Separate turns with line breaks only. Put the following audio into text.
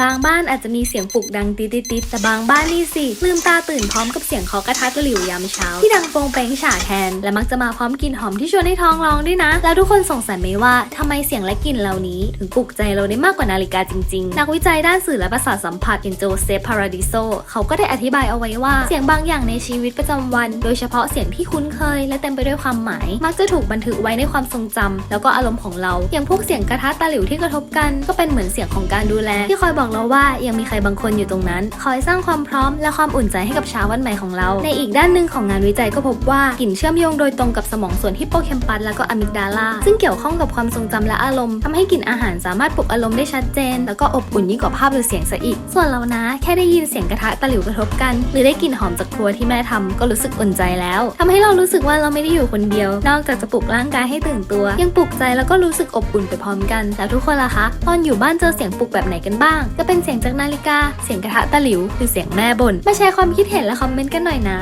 บางบ้านอาจจะมีเสียงปลุกดังติดติดแต่บางบ้านนี่สิ ลืมตาตื่นพร้อมกับเสียงเคาะกระทะตะหลิวยามเช้า ที่ดังโปงเปงฉาแทน และมักจะมาพร้อมกลิ่นหอมที่ชวนให้ท้องร้องด้วยนะ แล้วทุกคนสงสัยไหมว่าทำไมเสียงและกลิ่นเหล่านี้ ถึงปลุกใจเราได้มากกว่านาฬิกาจริงๆ นักวิจัยด้านสื่อและประสาทสัมผัสอย่างโจเซฟพาราดิโซเขาก็ได้อธิบายเอาไว้ว่าเสียงบางอย่างในชีวิตประจำวัน โดยเฉพาะเสียงที่คุ้นเคย และเต็มไปด้วยความหมาย มักจะถูกบันทึกไว้ในความทรงจำแล้วก็อารมณ์ของเรา อย่างพวกเสียงกระทะตะหลิวที่กระทบกันก็เป็นเหมือนเสียงของการดูแลที่คอยบอกเราว่ายังมีใครบางคนอยู่ตรงนั้น คอยสร้างความพร้อมและความอุ่นใจให้กับเช้าวันใหม่ของเรา ในอีกด้านหนึ่งของงานวิจัยก็พบว่ากลิ่นเชื่อมโยงโดยตรงกับสมองส่วนฮิปโปแคมปัสแล้วก็อะมิกดาลาซึ่งเกี่ยวข้องกับความทรงจำและอารมณ์ทำให้กลิ่นอาหารสามารถปลุกอารมณ์ได้ชัดเจน แล้วก็อบอุ่นยิ่งกว่าภาพหรือเสียงซะอีก ส่วนเรานะ แค่ได้ยินเสียงกระทะตะหลิวกระทบกัน หรือได้กลิ่นหอมจากครัวที่แม่ทำก็รู้สึกอุ่นใจแล้วทำให้เรารู้สึกว่าเราไม่ได้อยู่คนเดียว นอกจากจะปลุกร่างกายให้ตื่นตัว ยังปลุกใจแล้วก็รู้สึกอบอุ่นไปพร้อมกัน แล้วทุกคนล่ะคะ ตอนอยู่บ้านเจอเสียงปลุกแบบไหนกันบ้างจะเป็นเสียงจากนาฬิกา เสียงกระทะตะหลิว หรือเสียงแม่บ่นมาแชร์ความคิดเห็นและคอมเมนต์กันหน่อยนะ